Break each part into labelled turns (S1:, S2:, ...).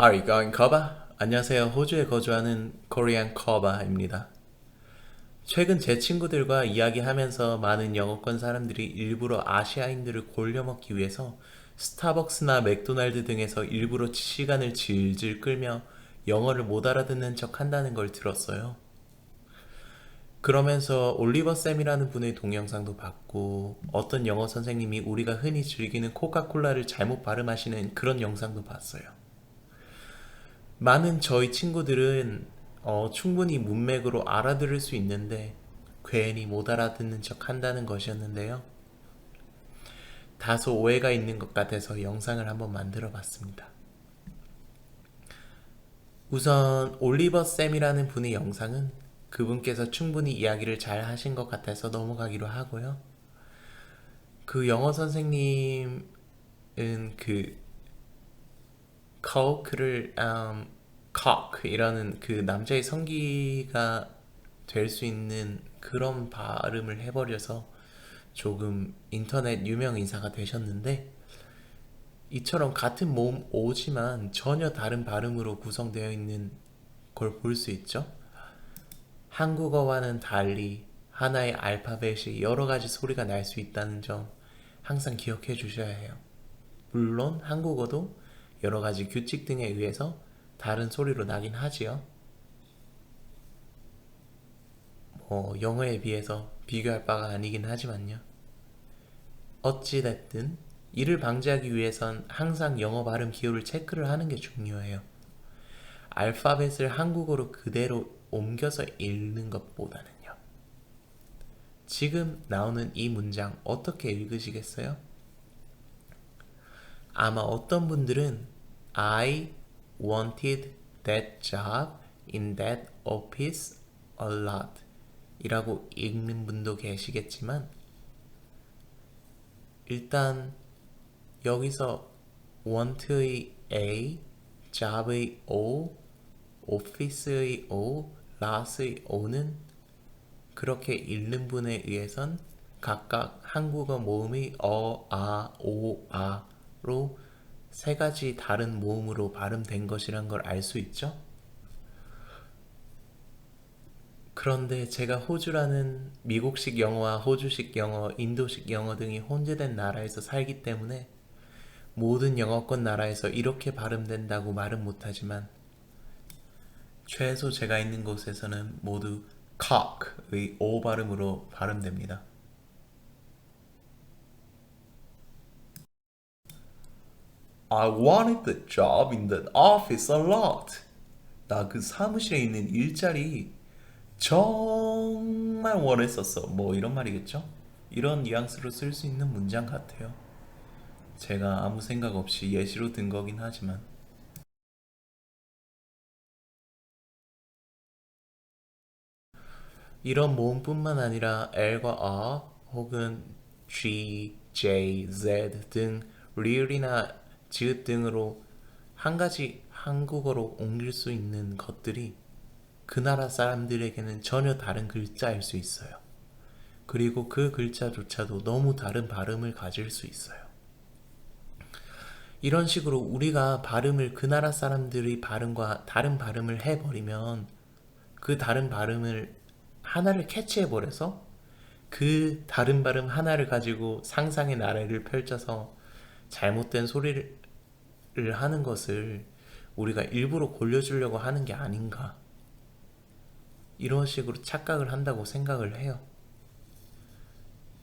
S1: How are you going, 커바? 안녕하세요. 호주에 거주하는 코리안 커바입니다. 최근 제 친구들과 이야기하면서 많은 영어권 사람들이 일부러 아시아인들을 골려먹기 위해서 스타벅스나 맥도날드 등에서 일부러 시간을 질질 끌며 영어를 못 알아듣는 척 한다는 걸 들었어요. 그러면서 올리버 쌤이라는 분의 동영상도 봤고 어떤 영어 선생님이 우리가 흔히 즐기는 코카콜라를 잘못 발음하시는 그런 영상도 봤어요. 많은 저희 친구들은 어, 충분히 문맥으로 알아들을 수 있는데 괜히 못 알아듣는 척 한다는 것이었는데요. 다소 오해가 있는 것 같아서 영상을 한번 만들어 봤습니다. 우선 올리버 쌤이라는 분의 영상은 그분께서 충분히 이야기를 잘 하신 것 같아서 넘어가기로 하고요. 그 영어 선생님은 그 coke를 um, cock이라는 그 남자의 성기가 될 수 있는 그런 발음을 해버려서 조금 인터넷 유명 인사가 되셨는데 이처럼 같은 모음 오지만 전혀 다른 발음으로 구성되어 있는 걸 볼 수 있죠. 한국어와는 달리 하나의 알파벳이 여러 가지 소리가 날 수 있다는 점 항상 기억해 주셔야 해요. 물론 한국어도 여러 가지 규칙 등에 의해서 다른 소리로 나긴 하지요. 뭐 영어에 비해서 비교할 바가 아니긴 하지만요. 어찌됐든 이를 방지하기 위해선 항상 영어 발음 기호를 체크를 하는 게 중요해요. 알파벳을 한국어로 그대로 옮겨서 읽는 것보다는요. 지금 나오는 이 문장 어떻게 읽으시겠어요? 아마 어떤 분들은 I wanted that job in that office a lot 이라고 읽는 분도 계시겠지만 일단 여기서 want의 A, job의 O, office의 O, lot의 O는 그렇게 읽는 분에 의해선 각각 한국어 모음이 어, 아, 오, 아로 세 가지 다른 모음으로 발음된 것이란 걸 알 수 있죠? 그런데 제가 호주라는 미국식 영어와 호주식 영어, 인도식 영어 등이 혼재된 나라에서 살기 때문에 모든 영어권 나라에서 이렇게 발음된다고 말은 못하지만 최소 제가 있는 곳에서는 모두 cock의 O 발음으로 발음됩니다. I wanted the job in the office a lot. 나 그 사무실에 있는 일자리 정말 원했었어. 뭐 이런 말이겠죠? 이런 뉘앙스로 쓸 수 있는 문장 같아요. 제가 아무 생각 없이 예시로 든 거긴 하지만 이런 모음뿐만 아니라 L과 R 혹은 G, J, Z 등 리을이나 지읒 등으로 한 가지 한국어로 옮길 수 있는 것들이 그 나라 사람들에게는 전혀 다른 글자일 수 있어요. 그리고 그 글자조차도 너무 다른 발음을 가질 수 있어요. 이런 식으로 우리가 발음을 그 나라 사람들의 발음과 다른 발음을 해버리면 그 다른 발음을 하나를 캐치해버려서 그 다른 발음 하나를 가지고 상상의 나래를 펼쳐서 잘못된 소리를 하는 것을 우리가 일부러 골려주려고 하는 게 아닌가. 이런 식으로 착각을 한다고 생각을 해요.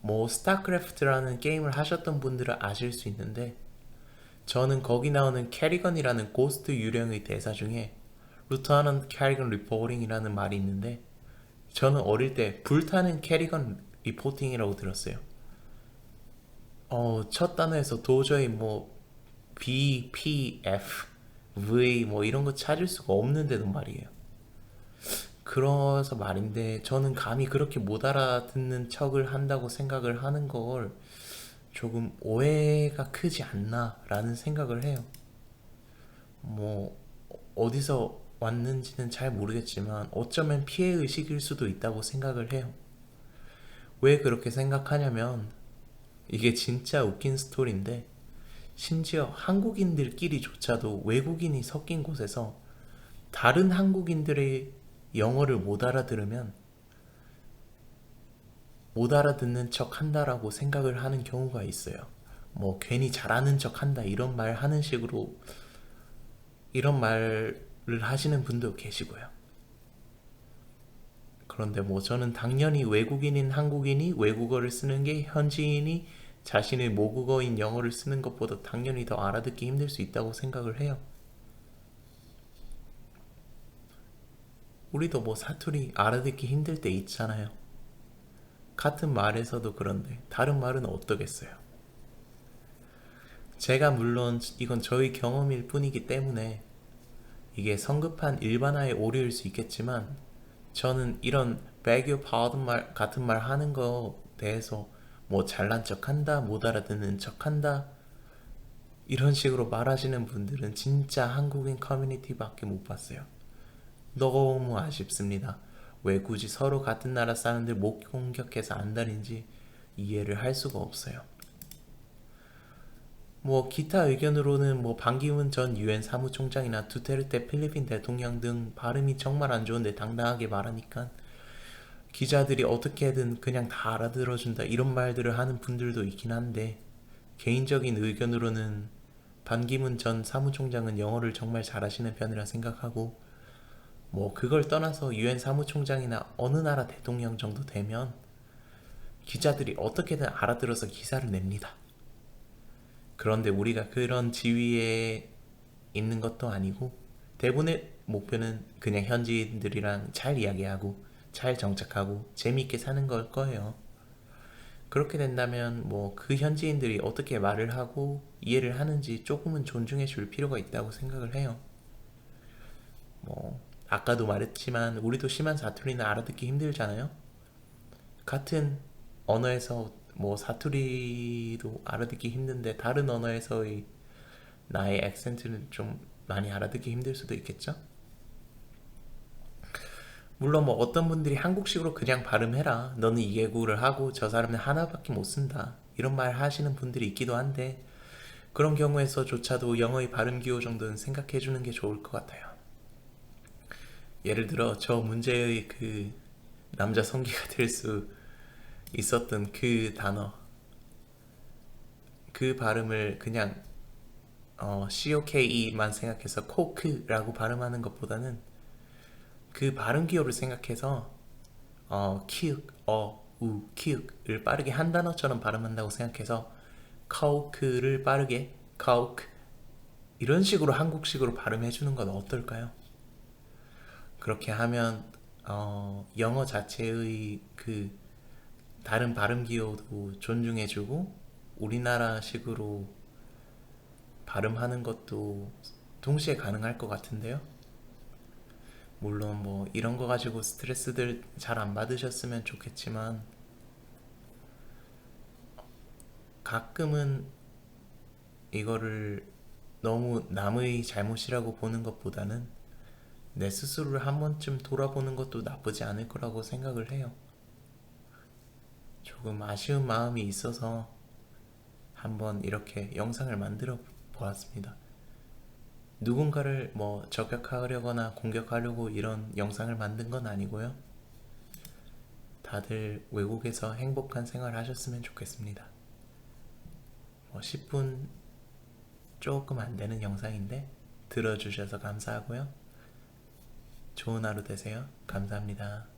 S1: 뭐 스타크래프트라는 게임을 하셨던 분들은 아실 수 있는데 저는 거기 나오는 캐리건이라는 고스트 유령의 대사 중에 루터넌 캐리건 리포팅이라는 말이 있는데 저는 어릴 때 불타는 캐리건 리포팅이라고 들었어요. 어, 첫 단어에서 도저히 뭐 B, P, F, V 뭐 이런 거 찾을 수가 없는데도 말이에요. 그래서 말인데 저는 감히 그렇게 못 알아듣는 척을 한다고 생각을 하는 걸 조금 오해가 크지 않나라는 생각을 해요. 뭐 어디서 왔는지는 잘 모르겠지만 어쩌면 피해 의식일 수도 있다고 생각을 해요. 왜 그렇게 생각하냐면 이게 진짜 웃긴 스토리인데 심지어 한국인들끼리조차도 외국인이 섞인 곳에서 다른 한국인들의 영어를 못 알아들으면 못 알아듣는 척 한다라고 생각을 하는 경우가 있어요. 뭐 괜히 잘하는 척 한다 이런 말 하는 식으로 이런 말을 하시는 분도 계시고요. 그런데 뭐 저는 당연히 외국인인 한국인이 외국어를 쓰는 게 현지인이 자신의 모국어인 영어를 쓰는 것보다 당연히 더 알아듣기 힘들 수 있다고 생각을 해요. 우리도 뭐 사투리 알아듣기 힘들 때 있잖아요. 같은 말에서도 그런데 다른 말은 어떠겠어요? 제가 물론 이건 저의 경험일 뿐이기 때문에 이게 성급한 일반화의 오류일 수 있겠지만 저는 이런 your pardon 말 같은 말 하는 거 대해서 뭐 잘난 척한다 못 알아듣는 척한다 이런 식으로 말하시는 분들은 진짜 한국인 커뮤니티밖에 못 봤어요. 너무 아쉽습니다. 왜 굳이 서로 같은 나라 사람들 못 공격해서 안달인지 이해를 할 수가 없어요. 뭐 기타 의견으로는 뭐 반기문 전 유엔 사무총장이나 두테르테 필리핀 대통령 등 발음이 정말 안 좋은데 당당하게 말하니까 기자들이 어떻게든 그냥 다 알아들어준다 이런 말들을 하는 분들도 있긴 한데 개인적인 의견으로는 반기문 전 사무총장은 영어를 정말 잘하시는 편이라 생각하고 뭐 그걸 떠나서 유엔 사무총장이나 어느 나라 대통령 정도 되면 기자들이 어떻게든 알아들어서 기사를 냅니다. 그런데 우리가 그런 지위에 있는 것도 아니고 대부분의 목표는 그냥 현지인들이랑 잘 이야기하고 잘 정착하고 재미있게 사는 걸 거예요. 그렇게 된다면 뭐 그 현지인들이 어떻게 말을 하고 이해를 하는지 조금은 존중해 줄 필요가 있다고 생각을 해요. 뭐 아까도 말했지만 우리도 심한 사투리는 알아듣기 힘들잖아요. 같은 언어에서 뭐 사투리도 알아듣기 힘든데 다른 언어에서의 나의 액센트는 좀 많이 알아듣기 힘들 수도 있겠죠? 물론 뭐 어떤 분들이 한국식으로 그냥 발음해라. 너는 이개구를 하고 저 사람은 하나밖에 못 쓴다. 이런 말 하시는 분들이 있기도 한데 그런 경우에서조차도 영어의 발음 기호 정도는 생각해 주는 게 좋을 것 같아요. 예를 들어 저 문제의 그 남자 성기가 될 수 있었던 그 단어 그 발음을 그냥 어, COKE만 생각해서 코크라고 발음하는 것보다는 그 발음 기호를 생각해서 어, 키읔, 어, 우, 키읔을 빠르게 한 단어처럼 발음한다고 생각해서 카우크를 빠르게 카우크 이런 식으로 한국식으로 발음해 주는 건 어떨까요? 그렇게 하면 어, 영어 자체의 그 다른 발음 기호도 존중해주고 우리나라식으로 발음하는 것도 동시에 가능할 것 같은데요. 물론 뭐 이런 거 가지고 스트레스들 잘 안 받으셨으면 좋겠지만 가끔은 이거를 너무 남의 잘못이라고 보는 것보다는 내 스스로를 한 번쯤 돌아보는 것도 나쁘지 않을 거라고 생각을 해요. 조금 아쉬운 마음이 있어서 한번 이렇게 영상을 만들어 보았습니다. 누군가를 뭐 저격하려거나 공격하려고 이런 영상을 만든 건 아니고요. 다들 외국에서 행복한 생활 하셨으면 좋겠습니다. 뭐 10분 조금 안 되는 영상인데 들어주셔서 감사하고요. 좋은 하루 되세요. 감사합니다.